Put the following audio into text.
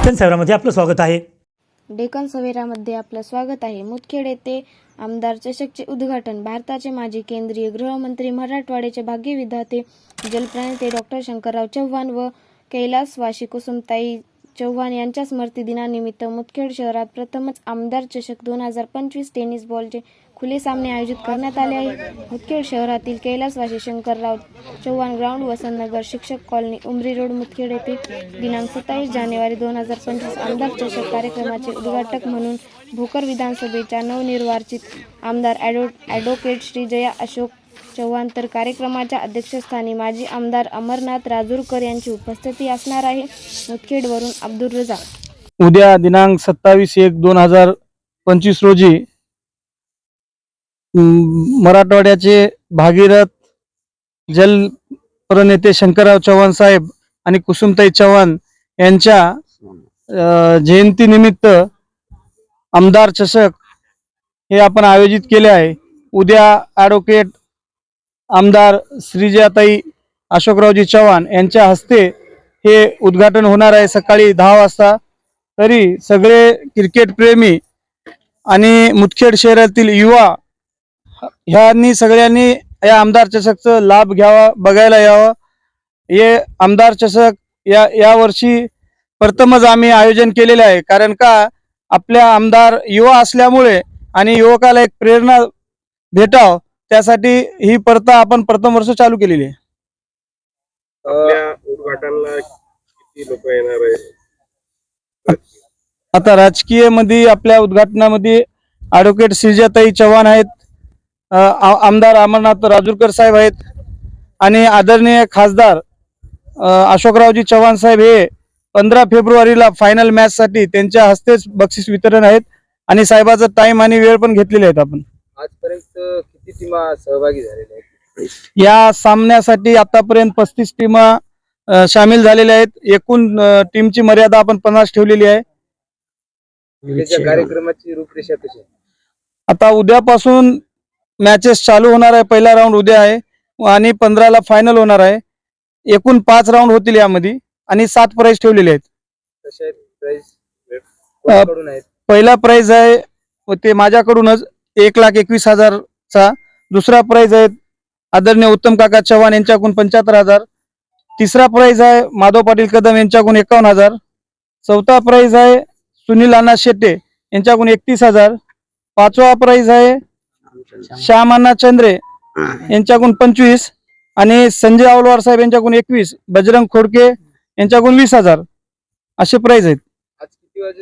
डेक्कन सवेरामध्ये आपलं स्वागत आहे. डेकन सवेरामध्ये आपलं स्वागत आहे. मुदखेड येथे आमदार चषकचे उद्घाटन भारताचे माजी केंद्रीय गृहमंत्री मराठवाड्याचे भाग्यविधाते जलप्रणेते डॉक्टर शंकरराव चव्हाण व कैलासवासी कुसुमताई चव्हाण यांच्या स्मृतिदिनानिमित्त मुदखेड शहरात प्रथमच आमदार चषक दोन हजार पंचवीस टेनिस बॉलचे खुले सामने आयोजित करण्यात आले आहे. मुदखेड शहरातील कैलासवासी शंकरराव चव्हाण ग्राउंड वसंतनगर शिक्षक कॉलनी उमरी रोड मुदखेड येथे दिनांक सत्तावीस जानेवारी दोन हजार पंचवीस आमदार चषक कार्यक्रमाचे उद्घाटक म्हणून भोकर विधानसभेच्या नवनिर्वाचित आमदार ॲडो ॲडव्होकेट श्रीजया अशोक चव्हाण तर कार्यक्रमाच्या अध्यक्षस्थानी माजी आमदार अमरनाथ राजूरकर यांची उपस्थिती असणार आहे. मुदखेडवरून अब्दुल रजा उद्या दिनांक सत्तावीस एक दोन हजार पंचवीस रोजी मराठवाड्याचे भागीरथ जल प्रणेते शंकरराव चव्हाण साहेब आणि कुसुमताई चव्हाण यांच्या जयंतीनिमित्त आमदार चषक हे आपण आयोजित केले आहे. उद्या ॲडव्होकेट आमदार श्रीजाताई अशोकरावजी चव्हाण यांच्या हस्ते हे उद्घाटन होणार आहे सकाळी दहा वाजता. तरी सगळे क्रिकेटप्रेमी आणि मुदखेड शहरातील युवा ह्यांनी सगळ्यांनी या आमदार चषकचं लाभ घ्यावा बघायला यावं. हे आमदार चषक या यावर्षी प्रथमच आम्ही आयोजन केलेले आहे. कारण का आपल्या आमदार युवा असल्यामुळे आणि युवकाला एक प्रेरणा भेटाव त्यासाठी ही प्रथा आपण प्रथम वर्ष चालू केलेली आहे. उद्घाटनाला किती लोक येणार आहे आता राजकीयमध्ये आपल्या उद्घाटनामध्ये ॲडव्होकेट श्रीजाताई चव्हाण आहेत. आमदार अमरनाथ राजूरकर साहेब आहेत. आणि आदरणीय खासदार अशोकरावजी चव्हाण साहेब हे पंधरा फेब्रुवारीला फायनल मॅच साठी त्यांच्या हस्तेच बक्षीस वितरण आहेत. आणि साहेबाचा टाइम आणि वेळ पण घेतलेले आहेत आपण. आजपर्यंत किती टीमा सहभागी झालेल्या आहेत? या सामन्यासाठी आतापर्यंत पस्तीस टीमा सामील झालेल्या आहेत. एकूण टीमची मर्यादा आपण पन्नास ठेवलेली आहे. कार्यक्रमाची रूपरेषा कशी आहे? आता उद्यापासून मॅचेस चालू होणार आहे. पहिला राऊंड उद्या आहे आणि पंधराला फायनल होणार आहे. एकूण पाच राऊंड होतील यामध्ये आणि सात प्राइज ठेवलेले आहेत. पहिला प्राइज आहे व ते माझ्याकडूनच एक लाख एकवीस हजारचा. दुसरा प्राइज आहे आदरणीय उत्तम काका चव्हाण यांच्याकडून पंच्याहत्तर हजार. तिसरा प्राइज आहे माधव पाटील कदम यांच्याकडून एकावन्न हजार. चौथा प्राइज आहे सुनील अण्णा शेट्टे यांच्याकडून एकतीस हजार. पाचवा प्राइज आहे श्याम अण्णा चंद्रे यांच्याकडून पंचवीस आणि संजय आवलवार साहेब यांच्याकडून एकवीस बजरंग खोडके यांच्याकडून वीस हजार. असे प्राइज आहेत. आज किती वाजे